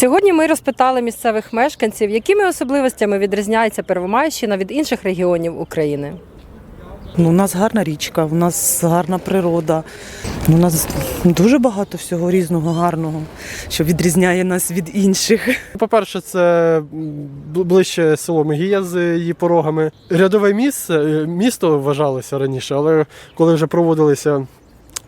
Сьогодні ми розпитали місцевих мешканців, якими особливостями відрізняється Первомайщина від інших регіонів України. Ну, у нас гарна річка, у нас гарна природа. У нас дуже багато всього різного гарного, що відрізняє нас від інших. По-перше, це ближче село Мегія з її порогами. Рядове місце, е, місто вважалося раніше, але коли вже проводилися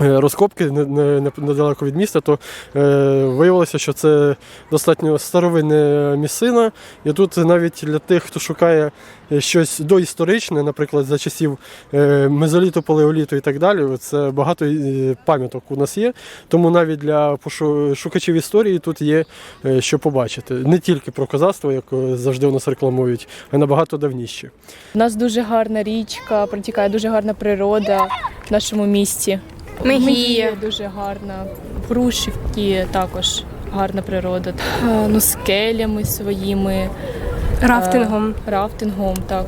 розкопки не- не- недалеко від міста, то е, виявилося, що це достатньо старовинна місцина. І тут навіть для тих, хто шукає е, щось доісторичне, наприклад, за часів е, мезоліту, палеоліту і так далі, це багато е, пам'яток у нас є. Тому навіть для шукачів історії тут є е, що побачити. Не тільки про козацтво, як е, завжди у нас рекламують, а набагато давніше. У нас дуже гарна річка, протікає дуже гарна природа в нашому місті. Мегія. дуже гарна. Грушівки також гарна природа. Е, Ну, скелями своїми, Рафтингом. е, рафтингом, так.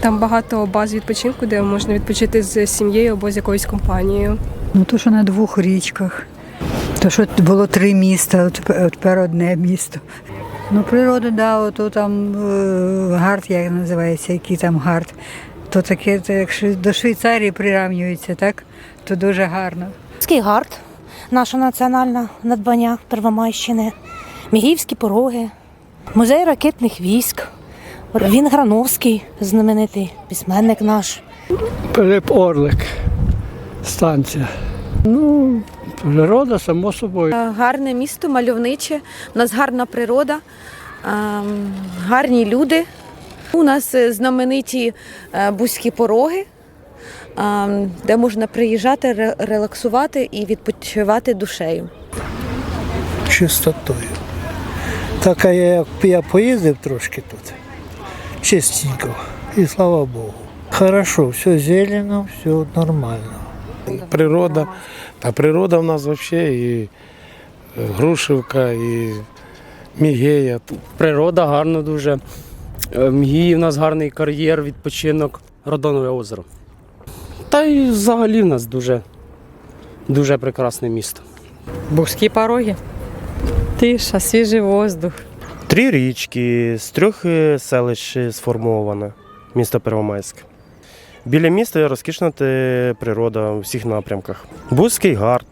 Там багато баз відпочинку, де можна відпочити з сім'єю або з якоюсь компанією. Ну, то, що на двох річках. То, що було три міста, тепер- от тепер одне місто. Ну, природа, да, ото там е, гард, як називається, який там гард. То таке, то як ши- до Швейцарії прирівнюється, так? То дуже гарно. Ський гард, наше національне надбання Первомайщини, Мігівські пороги, музей ракетних військ. Він Грановський, знаменитий письменник наш. Пилип Орлик, станція. Ну, природа, само собою. Гарне місто, мальовниче, у нас гарна природа, ем, гарні люди. У нас е, знамениті е, бузькі пороги, де можна приїжджати, релаксувати і відпочивати душею. чистотою. Так, а я, поїздив трошки тут, чистенько, і слава Богу. Хорошо, все зелено, все нормально. природа. Та природа в нас взагалі і е, Грушівка, і Мігея. Природа гарна дуже. Е, В Мгії в нас гарний кар'єр, відпочинок, Родонове озеро. Та й взагалі в нас дуже, дуже прекрасне місто. Бузькі пороги. Тиша, свіжий воздух. Три річки, з трьох е, селищ сформоване місто Первомайське. Біля міста розкішна природа у всіх напрямках. Бузький гард,